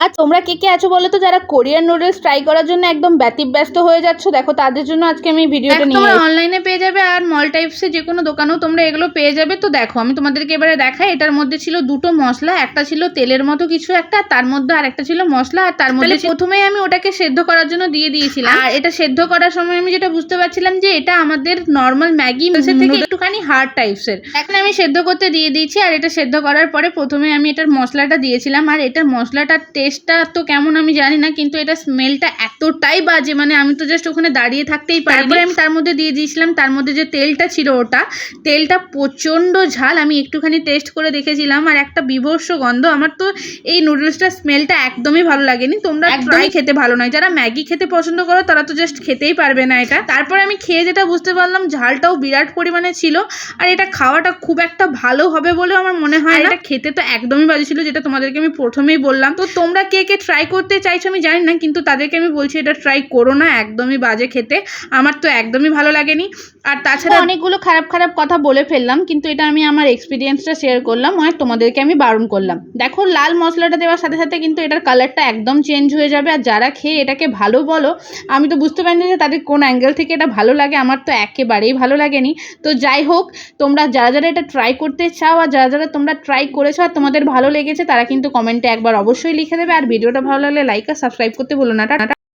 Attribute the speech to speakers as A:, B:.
A: আর তোমরা কে কে আছো বলো তো? যারা কোরিয়ান নুডলস ট্রাই করার জন্য একদম ব্যতিব্যস্ত হয়ে যাচ্ছ দেখো তাদের জন্য আজকে আমি ভিডিওটা নিয়ে
B: তোমরা অনলাইনে পেয়ে যাবে আর মল টাইপসের যে কোনো দোকানেও তোমরা এগুলো পেয়ে যাবে। তো দেখো আমি তোমাদেরকে এবারে দেখাই এটার মধ্যে ছিল দুটো মশলা একটা ছিল তেলের মতো কিছু একটা তার মধ্যে আর একটা ছিল মশলা আর তার মধ্যে প্রথমেই আমি ওটাকে সেদ্ধ করার জন্য দিয়ে দিয়েছিলাম। আর এটা সেদ্ধ করার সময় আমি যেটা বুঝতে পারছিলাম যে এটা আমাদের নর্মাল ম্যাগি মিলসের থেকে একটুখানি হার্ড টাইপসের এখন আমি সেদ্ধ করতে দিয়ে দিয়েছি আর এটা সেদ্ধ করার পরে প্রথমে আমি এটার মশলাটা দিয়েছিলাম। আর এটার মশলাটার টেস্টটা তো কেমন আমি জানি না কিন্তু এটা স্মেলটা এতটাই বাজে মানে আমি তো জাস্ট ওখানে দাঁড়িয়ে থাকতেই পারি তারপরে আমি তার মধ্যে দিয়ে দিয়েছিলাম তার মধ্যে যে তেলটা ছিল ওটা তেলটা প্রচণ্ড ঝাল আমি একটুখানি টেস্ট করে দেখেছিলাম আর একটা বিভর্ষ গন্ধ। আমার তো এই নুডলসটার স্মেলটা একদমই ভালো লাগেনি। তোমরা একদমই খেতে ভালো নয়। যারা ম্যাগি খেতে পছন্দ করো তারা তো জাস্ট খেতেই পারবে না এটা। তারপরে আমি খেয়ে যেটা বুঝতে পারলাম ঝালটাও বিরাট পরিমাণে ছিল আর এটা খাওয়াটা খুব একটা ভালো হবে বলেও আমার মনে হয় না। এটা খেতে তো একদমই বাজে ছিল যেটা তোমাদেরকে আমি প্রথমেই বললাম। তো তোমরা কে কে ট্রাই করতে চাইছো আমি জানি না কিন্তু তাদেরকে আমি বলছি এটা ট্রাই করো না, একদমই বাজে খেতে। আমার তো একদমই ভালো লাগেনি। আর তাছাড়া অনেকগুলো খারাপ খারাপ কথা বলে ফেললাম, কিন্তু এটা আমি আমার এক্সপিরিয়েন্সটা শেয়ার করলাম আর তোমাদেরকে আমি বারণ করলাম। দেখো, লাল মশলাটা দেওয়ার সাথে সাথে কিন্তু এটার কালারটা একদম চেঞ্জ হয়ে যাবে। আর যারা খেয়ে এটাকে ভালো বলো, আমি তো বুঝতে পারিনি যে তাদের কোন অ্যাঙ্গেল থেকে এটা ভালো লাগে। আমার তো একেবারেই ভালো লাগেনি। তো যাই হোক, তোমরা যারা যারা এটা ট্রাই করতে চাও, আর যারা যারা তোমরা ট্রাই করেছ আর তোমাদের ভালো লেগেছে, তারা কিন্তু কমেন্টে একবার অবশ্যই লিখে দেবে। আর ভিডিওটা ভালো লাগলে লাইক আর সাবস্ক্রাইব করতে ভুলো না। টাটা।